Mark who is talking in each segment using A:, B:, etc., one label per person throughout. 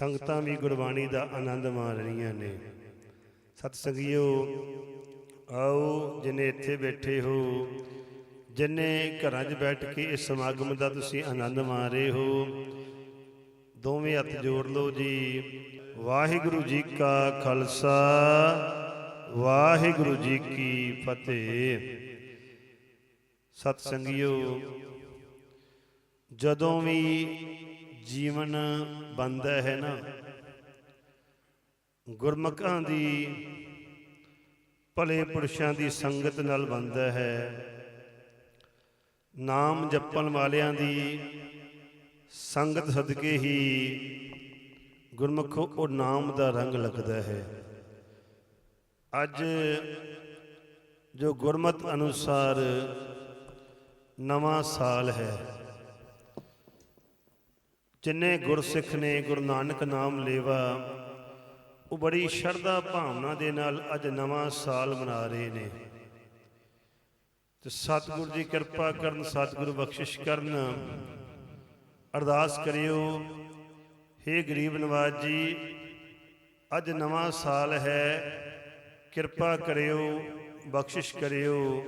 A: ਸੰਗਤਾਂ ਵੀ ਗੁਰਬਾਣੀ ਦਾ ਆਨੰਦ ਮਾਣ ਰਹੀਆਂ ਨੇ। ਸਤ ਸੰਗਿਓ ਆਓ ਜਿਨੇ ਇੱਥੇ ਬੈਠੇ ਹੋ, ਜਿਨੇ ਘਰਾਂ 'ਚ ਬੈਠ ਕੇ ਇਸ ਸਮਾਗਮ ਦਾ ਤੁਸੀਂ ਆਨੰਦ ਮਾਣ ਰਹੇ ਹੋ, ਦੋਵੇਂ ਹੱਥ ਜੋੜ ਲਓ ਜੀ। ਵਾਹਿਗੁਰੂ ਜੀ ਕਾ ਖਾਲਸਾ, ਵਾਹਿਗੁਰੂ ਜੀ ਕੀ ਫਤਿਹ। ਸਤ ਸੰਗਿਓ ਜਦੋਂ ਵੀ ਜੀਵਨ ਬੰਦਾ ਹੈ ਨਾ। ਗੁਰਮੁਖਾਂ ਦੀ, ਭਲੇ ਪੁਰਸ਼ਾਂ ਦੀ ਸੰਗਤ ਨਾਲ ਬੰਦਾ ਹੈ। ਨਾਮ ਜਪਣ ਵਾਲਿਆਂ ਦੀ ਸੰਗਤ ਸਦਕੇ ਹੀ ਗੁਰਮੁਖੋ ਉਹ ਨਾਮ ਦਾ ਰੰਗ ਲੱਗਦਾ ਹੈ। ਅੱਜ ਜੋ ਗੁਰਮਤ ਅਨੁਸਾਰ ਨਵਾਂ ਸਾਲ ਹੈ। ਜਿਨੇ ਗੁਰਸਿੱਖ ਨੇ ਗੁਰੂ ਨਾਨਕ ਨਾਮ ਲੇਵਾ, ਉਹ ਬੜੀ ਸ਼ਰਧਾ ਭਾਵਨਾ ਦੇ ਨਾਲ ਅੱਜ ਨਵਾਂ ਸਾਲ ਮਨਾ ਰਹੇ ਨੇ। ਤੇ ਸਤਿਗੁਰੂ ਜੀ ਕਿਰਪਾ ਕਰਨ, ਸਤਿਗੁਰੂ ਬਖਸ਼ਿਸ਼ ਕਰਨ। ਅਰਦਾਸ ਕਰਿਓ हे ਗਰੀਬ ਨਵਾਜ ਜੀ, ਅੱਜ ਨਵਾਂ ਸਾਲ ਹੈ। ਕਿਰਪਾ ਕਰਿਓ, ਬਖਸ਼ਿਸ਼ ਕਰਿਓ,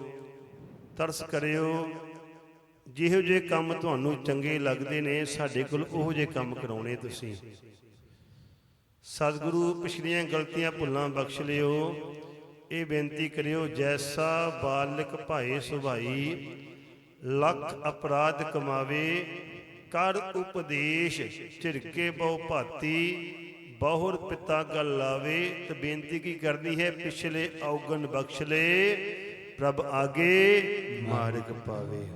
A: ਤਰਸ ਕਰਿਓ। ਜਿਹੋ ਜਿਹੇ ਕੰਮ ਤੁਹਾਨੂੰ ਚੰਗੇ ਲੱਗਦੇ ਨੇ, ਸਾਡੇ ਕੋਲ ਉਹੋ ਜਿਹੇ ਕੰਮ ਕਰਾਉਣੇ ਤੁਸੀਂ। ਸਤਿਗੁਰੂ, ਪਿਛਲੀਆਂ ਗਲਤੀਆਂ ਭੁੱਲਾਂ ਬਖਸ਼ ਲਿਓ। ਇਹ ਬੇਨਤੀ ਕਰਿਓ, ਜੈਸਾ ਬਾਲਕ ਭਾਏ ਸੁਭਾਈ, ਲੱਖ ਅਪਰਾਧ ਕਮਾਵੇ, ਕਰ ਉਪਦੇਸ਼ ਝਿਰਕੇ ਬਹੁ ਭਾਤੀ, ਬਹੁਰ ਪਿਤਾ ਗੱਲ ਲਾਵੇ। ਤੇ ਬੇਨਤੀ ਕੀ ਕਰਨੀ ਹੈ? ਪਿਛਲੇ ਔਗਣ ਬਖਸ਼ ਲੈ, ਪ੍ਰਭ ਆਗੇ ਮਾਰਗ ਪਾਵੇ।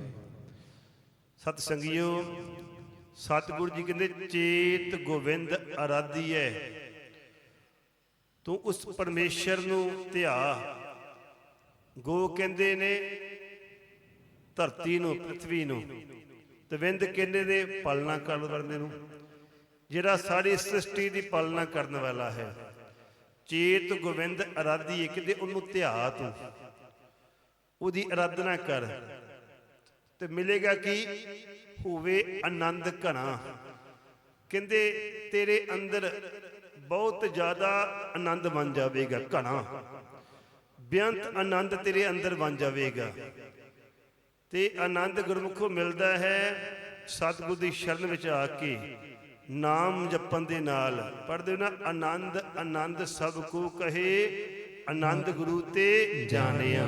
A: ਸਤ ਸੰਗਿਓ, ਸਤਿਗੁਰੂ ਜੀ ਕਹਿੰਦੇ, ਚੇਤ ਗੋਵਿੰਦ ਅਰਾਧੀਐ ਤੂੰ ਉਸ ਪਰਮੇਸ਼ਰ ਨੂੰ ਧਿਆ। ਗੋ ਕਹਿੰਦੇ ਨੇ, ਧਰਤੀ ਨੂੰ ਪ੍ਰithvi ਨੂੰ। ਤੇ ਵਿੰਦ ਕਹਿੰਦੇ ਨੇ, ਪਾਲਣਾ ਕਰਨ ਵਾਲੇ ਨੂੰ। ਜਿਹੜਾ ਸਾਰੀ ਸ੍ਰਿਸ਼ਟੀ ਦੀ ਪਾਲਣਾ ਕਰਨ ਵਾਲਾ ਹੈ। ਚੇਤ ਗੋਵਿੰਦ ਅਰਾਧੀ ਹੈ ਕਿਤੇ ਉਹਨੂੰ ਧਿਆ ਤੂੰ। ਉਹਦੀ ਅਰਾਧਨਾ ਕਰ। ਤੇ ਮਿਲੇਗਾ ਕੀ? ਹੋਵੇ ਆਨੰਦ ਘਣਾ। ਕਹਿੰਦੇ, ਤੇਰੇ ਅੰਦਰ ਬਹੁਤ ਜ਼ਿਆਦਾ ਆਨੰਦ ਬਣ ਜਾਵੇਗਾ, ਘਣਾ। ਬੇਅੰਤ ਆਨੰਦ ਤੇਰੇ ਅੰਦਰ ਬਣ ਜਾਵੇਗਾ। ਤੇ ਆਨੰਦ ਗੁਰਮੁਖੋਂ ਮਿਲਦਾ ਹੈ ਸਤਿਗੁਰ ਦੀ ਸ਼ਰਨ ਵਿੱਚ ਆ ਕੇ। ਨਾਮ ਜਪਣ ਦੇ ਨਾਲ। ਪੜਦੇ ਨਾ, ਆਨੰਦ ਆਨੰਦ ਸਭ ਕੋ ਕਹੇ, ਆਨੰਦ ਗੁਰੂ ਤੇ ਜਾਣਿਆ।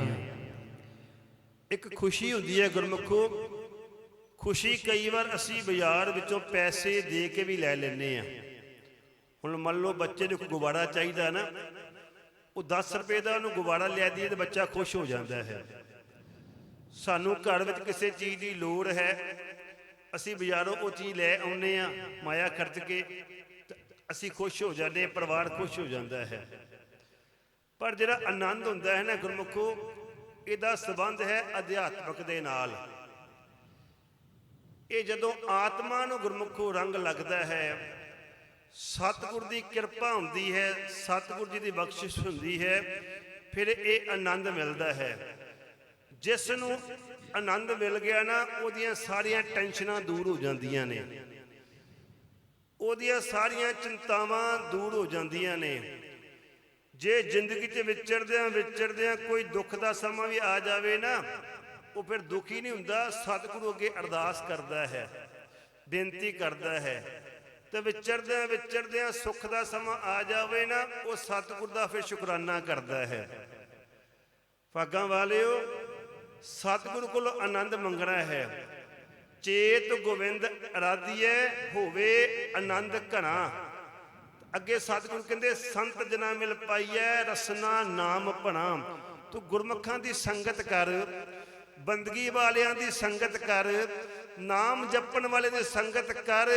A: ਇੱਕ ਖੁਸ਼ੀ ਹੁੰਦੀ ਹੈ ਗੁਰਮੁਖੋ। ਖੁਸ਼ੀ ਕਈ ਵਾਰ ਅਸੀਂ ਬਾਜ਼ਾਰ ਵਿੱਚੋਂ ਪੈਸੇ ਦੇ ਕੇ ਵੀ ਲੈ ਲੈਂਦੇ ਆ ਹੁਣ ਮੰਨ ਲਓ ਬੱਚੇ ਨੂੰ ਕੋਈ ਗੁਬਾਰਾ ਚਾਹੀਦਾ ਨਾ, ਉਹ 10 ਰੁਪਏ ਦਾ ਉਹਨੂੰ ਗੁਬਾਰਾ ਲਿਆ ਦਈਏ ਤੇ ਬੱਚਾ ਖੁਸ਼ ਹੋ ਜਾਂਦਾ ਹੈ। ਸਾਨੂੰ ਘਰ ਵਿੱਚ ਕਿਸੇ ਚੀਜ਼ ਦੀ ਲੋੜ ਹੈ, ਅਸੀਂ ਬਾਜ਼ਾਰੋਂ ਉਹ ਚੀਜ਼ ਲੈ ਆਉਨੇ ਆ ਮਾਇਆ ਖਰਚ ਕੇ ਅਸੀਂ ਖੁਸ਼ ਹੋ ਜਾਂਦੇ ਪਰਿਵਾਰ ਖੁਸ਼ ਹੋ ਜਾਂਦਾ ਹੈ। ਪਰ ਜਿਹੜਾ ਆਨੰਦ ਹੁੰਦਾ ਹੈ ਨਾ ਗੁਰਮੁਖੋ ਇਹਦਾ ਸਬੰਧ ਹੈ ਅਧਿਆਤਮਕ ਦੇ ਨਾਲ। ਇਹ ਜਦੋਂ ਆਤਮਾ ਨੂੰ ਗੁਰਮੁਖੋ ਰੰਗ ਲੱਗਦਾ ਹੈ, ਸਤਿਗੁਰ ਦੀ ਕਿਰਪਾ ਹੁੰਦੀ ਹੈ, ਸਤਿਗੁਰ ਜੀ ਦੀ ਬਖਸ਼ਿਸ਼ ਹੁੰਦੀ ਹੈ, ਫਿਰ ਇਹ ਆਨੰਦ ਮਿਲਦਾ ਹੈ। ਜਿਸ ਨੂੰ ਆਨੰਦ ਮਿਲ ਗਿਆ ਨਾ, ਉਹਦੀਆਂ ਸਾਰੀਆਂ ਟੈਨਸ਼ਨਾਂ ਦੂਰ ਹੋ ਜਾਂਦੀਆਂ ਨੇ। ਉਹਦੀਆਂ ਸਾਰੀਆਂ ਚਿੰਤਾਵਾਂ ਦੂਰ ਹੋ ਜਾਂਦੀਆਂ ਨੇ। ਜੇ ਜ਼ਿੰਦਗੀ 'ਚ ਵਿਚਰਦਿਆਂ ਵਿਚਰਦਿਆਂ ਕੋਈ ਦੁੱਖ ਦਾ ਸਮਾਂ ਵੀ ਆ ਜਾਵੇ ਨਾ, ਉਹ ਫਿਰ ਦੁਖੀ ਨਹੀਂ ਹੁੰਦਾ, ਸਤਿਗੁਰੂ ਅੱਗੇ ਅਰਦਾਸ ਕਰਦਾ ਹੈ, ਬੇਨਤੀ ਕਰਦਾ ਹੈ। ਤੇ ਵਿਚਰਦਿਆਂ ਵਿਚਰਦਿਆਂ ਸੁੱਖ ਦਾ ਸਮਾਂ ਆ ਜਾਵੇ ਨਾ, ਉਹ ਸਤਿਗੁਰ ਦਾ ਫਿਰ ਸ਼ੁਕਰਾਨਾ ਕਰਦਾ ਹੈ। ਭਾਗਾਂ ਵਾਲਿਓ, ਸਤਿਗੁਰੂ ਕੋਲੋਂ ਆਨੰਦ ਮੰਗਣਾ ਹੈ। ਚੇਤ ਗੋਵਿੰਦ ਅਰਾਧੀਏ ਹੋਵੇ ਆਨੰਦ ਘਣਾ। ਅੱਗੇ ਸਤਿਗੁਰੂ ਕਹਿੰਦੇ, ਸੰਤ ਜਨਾ ਮਿਲ ਪਾਈਐ, ਰਸਨਾ ਨਾਮ ਭਣਾ। ਤੂੰ ਗੁਰਮੁਖਾਂ ਦੀ ਸੰਗਤ ਕਰ, ਬੰਦਗੀ ਵਾਲਿਆਂ ਦੀ ਸੰਗਤ ਕਰ, ਨਾਮ ਜਪਣ ਵਾਲੇ ਦੀ ਸੰਗਤ ਕਰ।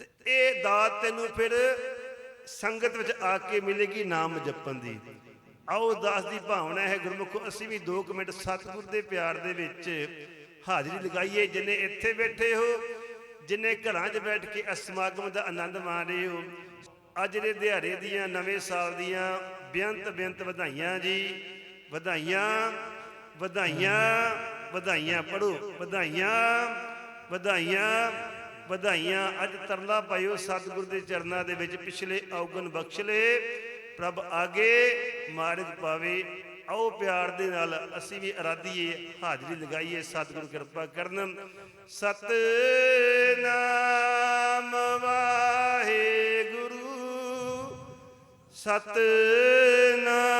A: ਤੇ ਇਹ ਦਾਤ ਤੈਨੂੰ ਫਿਰ ਸੰਗਤ ਵਿੱਚ ਆ ਕੇ ਮਿਲੇਗੀ ਨਾਮ ਜਪਣ ਦੀ। ਆਓ, ਦਾਸ ਦੀ ਭਾਵਨਾ ਹੈ, ਗੁਰਮੁਖੋ, ਅਸੀਂ ਵੀ 2 ਮਿੰਟ ਸਤਿਗੁਰ ਦੇ ਪਿਆਰ ਦੇ ਵਿੱਚ ਹਾਜ਼ਰੀ ਲਗਾਈਏ, ਜਿਨੇ ਇੱਥੇ ਬੈਠੇ ਹੋ। ਜਿਨੇ ਘਰਾਂ 'ਚ ਬੈਠ ਕੇ ਇਸ ਸਮਾਗਮ ਦਾ ਆਨੰਦ ਮਾਣ ਰਹੇ ਹੋ? ਅੱਜ ਦੇ ਦਿਹਾੜੇ ਦੀਆਂ, ਨਵੇਂ ਸਾਲ ਦੀਆਂ ਬੇਅੰਤ ਬੇਅੰਤ ਵਧਾਈਆਂ ਜੀ। ਵਧਾਈਆਂ ਵਧਾਈਆਂ ਵਧਾਈਆਂ ਪੜੋ ਵਧਾਈਆਂ ਵਧਾਈਆਂ ਵਧਾਈਆਂ। ਅੱਜ ਤਰਲਾ ਪਾਇਓ ਸਤਿਗੁਰ ਦੇ ਚਰਨਾਂ ਦੇ ਵਿੱਚ, ਪਿਛਲੇ ਔਗਣ ਬਖਸ਼ ਲੈ। ਪ੍ਰਭ ਆਗੇ ਮਾਰਗ ਪਾਵੇ। ਆਓ ਪਿਆਰ ਦੇ ਨਾਲ ਅਸੀਂ ਵੀ ਅਰਾਧੀਏ, ਹਾਜ਼ਰੀ ਲਗਾਈਏ, ਸਤਿਗੁਰ ਕਿਰਪਾ ਕਰਨ ਸਤਨਾਮ ਵਾਹਿਗੁਰੂ। ਸਤਨਾਮ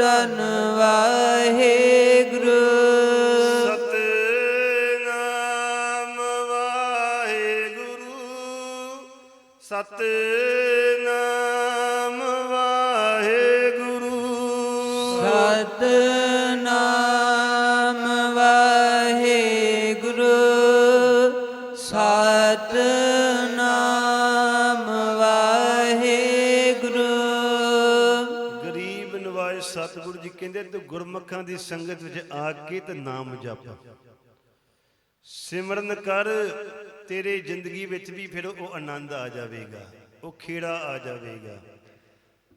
A: ਤਨ ਵਾਹਿਗੁਰੂ। ਸਤਨਾਮ ਵਾਹਿਗੁਰੂ। ਸਤਨਾਮ ਵਾਹਿਗੁਰੂ।
B: ਸਤਨਾਮ ਵਾਹਿਗੁਰੂ। ਸਤਨਾਮ
A: ਸਤਿਗੁਰੂ ਜੀ ਕਹਿੰਦੇ, ਤੂੰ ਗੁਰਮੁਖਾਂ ਦੀ ਸੰਗਤ ਵਿੱਚ ਆ ਕੇ ਤੇ ਨਾਮ ਜਪ। ਸਿਮਰਨ ਕਰ, ਤੇਰੇ ਜ਼ਿੰਦਗੀ ਵਿੱਚ ਵੀ ਫਿਰ ਉਹ ਆਨੰਦ ਆ ਜਾਵੇਗਾ, ਉਹ ਖੇੜਾ ਆ ਜਾਵੇਗਾ।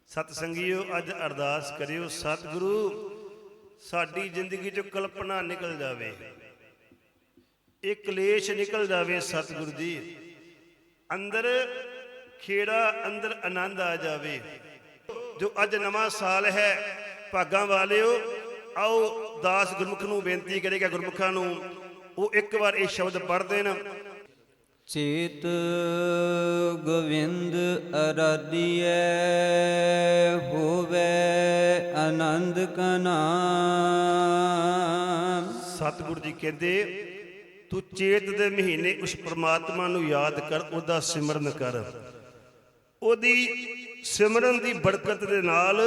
A: ਸਤ ਸੰਗੀਓ ਅੱਜ ਅਰਦਾਸ ਕਰਿਓ, ਸਤਿਗੁਰੂ, ਸਾਡੀ ਜ਼ਿੰਦਗੀ ਚੋਂ ਕਲਪਨਾ ਨਿਕਲ ਜਾਵੇ। ਇਹ ਕਲੇਸ਼ ਨਿਕਲ ਜਾਵੇ ਸਤਿਗੁਰੂ ਜੀ। ਅੰਦਰ ਖੇੜਾ, ਅੰਦਰ ਆਨੰਦ ਆ ਜਾਵੇ। ਜੋ ਅੱਜ ਨਵਾਂ ਸਾਲ ਹੈ ਭਾਗਾਂ ਵਾਲਿਓ ਆਓ ਦਾਸ ਗੁਰਮੁਖ ਨੂੰ ਬੇਨਤੀ ਕਰੇਗਾ ਗੁਰਮੁਖਾਂ ਨੂੰ ਉਹ ਇੱਕ ਵਾਰ ਇਹ ਸ਼ਬਦ ਪੜ੍ਹ ਦੇਣ।
B: ਚੇਤ ਗੋਵਿੰਦ ਅਰਾਧੀਐ ਹੋਵੇ ਆਨੰਦ ਕਨਾ
A: ਸਤਿਗੁਰੂ ਜੀ ਕਹਿੰਦੇ ਤੂੰ ਚੇਤ ਦੇ ਮਹੀਨੇ ਉਸ ਪ੍ਰਮਾਤਮਾ ਨੂੰ ਯਾਦ ਕਰ ਉਹਦਾ ਸਿਮਰਨ ਕਰ। ਉਹਦੀ ਸਿਮਰਨ ਦੀ ਬਰਕਤ ਦੇ ਨਾਲ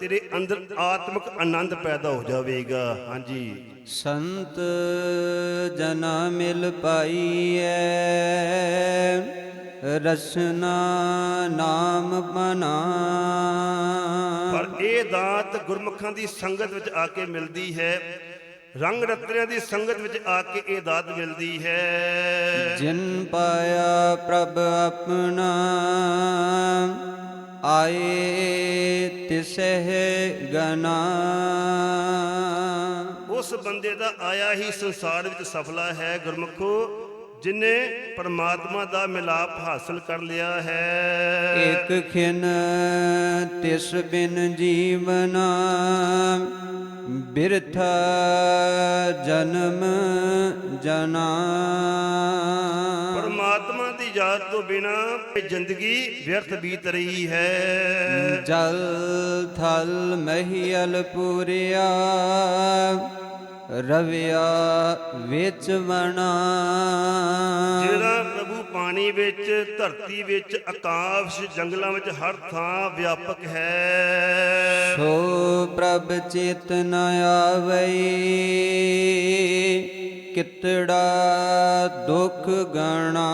A: ਤੇਰੇ ਅੰਦਰ ਆਤਮਿਕ ਆਨੰਦ ਪੈਦਾ ਹੋ ਜਾਵੇਗਾ। ਹਾਂਜੀ।
B: ਸੰਤ ਜਨਾ ਮਿਲ ਪਾਈਐ ਰਸਨਾ ਨਾਮ ਮਨਾ।
A: ਪਰ ਇਹ ਦਾਤ ਗੁਰਮੁਖਾਂ ਦੀ ਸੰਗਤ ਵਿੱਚ ਆ ਕੇ ਮਿਲਦੀ ਹੈ। ਰੰਗ ਰਤਨਿਆਂ ਦੀ ਸੰਗਤ ਵਿੱਚ ਆ ਕੇ ਇਹ ਦਾਤ ਮਿਲਦੀ ਹੈ।
B: ਜਿਨ ਪਾਇਆ ਪ੍ਰਭ ਆਪਣਾ ਆਏ ਤਿਸਹਿ ਗਨਾ।
A: ਉਸ ਬੰਦੇ ਦਾ ਆਇਆ ਹੀ ਸੰਸਾਰ ਵਿੱਚ ਸਫਲਾ ਹੈ ਗੁਰਮੁਖੋ ਜਿਨੇ ਪਰਮਾਤਮਾ ਦਾ ਮਿਲਾਪ ਹਾਸਲ ਕਰ ਲਿਆ ਹੈ।
B: ਇਕ ਖਿਨ ਤਿਸ ਬਿਨ ਜੀਵਨਾ ਬਿਰਥਾ ਜਨਮ ਜਨਾ।
A: ਪਰਮਾਤਮਾ ਦੀ ਯਾਦ ਤੋਂ ਬਿਨਾ ਇਹ ਜ਼ਿੰਦਗੀ ਵਿਅਰਥ ਬੀਤ ਰਹੀ ਹੈ।
B: ਜਲ ਥਲ ਮਹੀਲ ਪੂਰਿਆ ਰਵਿਆ ਵਿੱਚ ਵਣਾ।
A: ਜਿਹੜਾ ਪ੍ਰਭੂ ਪਾਣੀ ਵਿੱਚ ਧਰਤੀ ਵਿੱਚ ਆਕਾਸ਼ ਜੰਗਲਾਂ ਵਿੱਚ ਹਰ ਥਾਂ ਵਿਆਪਕ ਹੈ।
B: ਸੋ ਪ੍ਰਭ ਚਿਤ ਨ ਆਵਈ ਕਿਤੜਾ ਦੁਖ ਗਣਾ।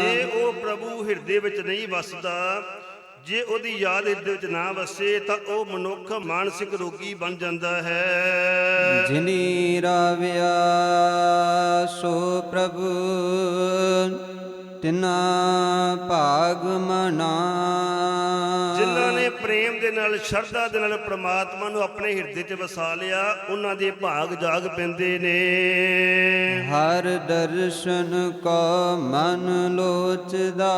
A: ਜੇ ਉਹ ਪ੍ਰਭੂ ਹਿਰਦੇ ਵਿੱਚ ਨਹੀਂ ਵਸਦਾ ਜੇ ਉਹਦੀ ਯਾਦ ਹਿਰਦੇ ਵਿੱਚ ਨਾ ਵਸੇ ਤਾਂ ਉਹ ਮਨੁੱਖ ਮਾਨਸਿਕ ਰੋਗੀ ਬਣ ਜਾਂਦਾ ਹੈ।
B: ਜਿਨੀ ਰਾਵਿਆ ਸੋ ਪ੍ਰਭੂ
A: ਸ਼ਰਧਾ ਦੇ ਨਾਲ ਪ੍ਰਮਾਤਮਾ ਨੂੰ ਆਪਣੇ ਹਿਰਦੇ 'ਚ ਵਸਾ ਲਿਆ ਉਹਨਾਂ ਦੇ ਭਾਗ ਜਾਗ ਪੈਂਦੇ ਨੇ।
B: ਹਰ ਦਰਸ਼ਨ ਕੋ ਮਨ ਲੋਚਦਾ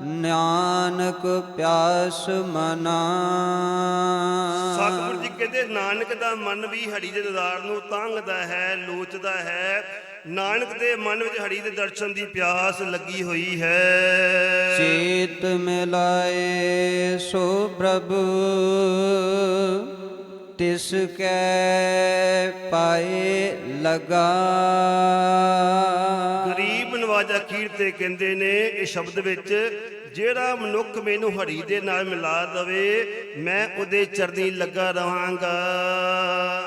B: ਨਾਨਕ ਪਿਆਸ ਮਨਾ।
A: ਸਤਿਗੁਰੂ ਜੀ ਕਹਿੰਦੇ ਨਾਨਕ ਦਾ ਮਨ ਵੀ ਹੜੀ ਦੇ ਦੀਦਾਰ ਨੂੰ ਤਾਂਘਦਾ ਹੈ ਲੋਚਦਾ ਹੈ। ਨਾਨਕ ਦੇ ਮਨ ਵਿੱਚ ਹਰੀ ਦੇ ਦਰਸ਼ਨ ਦੀ ਪਿਆਸ ਲੱਗੀ ਹੋਈ ਹੈ।
B: ਚੇਤ ਮਿਲਾਏ ਸੋ ਪ੍ਰਭੂ, ਤਿਸ ਕੈ ਪਾਏ ਲਗਾ।
A: ਅਖੀਰ ਤੇ ਕਹਿੰਦੇ ਨੇ ਇਹ ਸ਼ਬਦ ਵਿੱਚ ਜਿਹੜਾ ਮਨੁੱਖ ਮੈਨੂੰ ਹੜੀ ਦੇ ਨਾਲ ਮਿਲਾ ਦਵੇ ਮੈਂ ਉਹਦੇ ਚਰਨੀ ਲੱਗਾ ਰਵਾਂਗਾ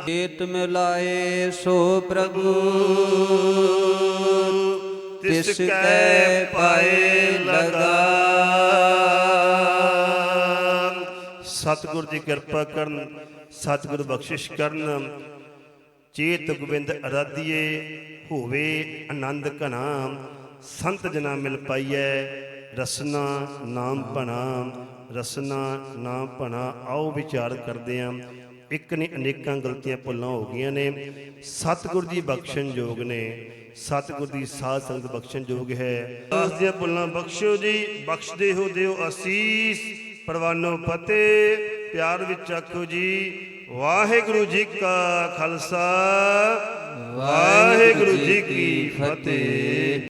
B: ਚੇਤ ਮਿਲਾਏ ਸੋ ਪ੍ਰਭੂ
A: ਤਿਸ ਕੈ ਪਾਏ ਲਗਾ। ਸਤਿਗੁਰ ਦੀ ਕਿਰਪਾ ਕਰਨ ਸਤਿਗੁਰ ਬਖਸ਼ਿਸ਼ ਕਰਨ ਚੇਤ ਗੋਬਿੰਦ ਅਰਾਧੀਏ ਹੋਵੇ ਆਨੰਦ ਘਣਾ। ਸੰਤ ਜਨਾ ਮਿਲ ਪਾਈਐ। ਰਸਨਾ ਨਾਮ ਭਣਾ ਰਸਨਾ ਨਾਮ ਭਣਾ ਆਓ ਵਿਚਾਰ ਕਰਦੇ ਆਂ। ਇੱਕ ਨੇ ਅਨੇਕਾਂ ਗਲਤੀਆਂ ਭੁੱਲਾਂ ਹੋ ਗਈਆਂ ਨੇ। ਸਤਿਗੁਰ ਦੀ ਬਖਸ਼ਣ ਯੋਗ ਨੇ। ਸਤਿਗੁਰ ਦੀ ਸਾਧ ਸੰਗਤ ਬਖਸ਼ਣ ਯੋਗ ਹੈ। ਦਾਸ ਦੀਆਂ ਭੁੱਲਾਂ ਬਖਸ਼ੋ ਜੀ। ਬਖਸ਼ਦੇ ਹੋ ਦਿਓ ਅਸੀਸ। ਪਰਵਾਨੋ ਫਤਿਹ। ਪਿਆਰ ਵਿੱਚ ਆਖੋ ਜੀ ਵਾਹਿਗੁਰੂ ਜੀ ਕਾ ਖਾਲਸਾ। ਵਾਹਿਗੁਰੂ ਜੀ ਕੀ ਫਤਿਹ।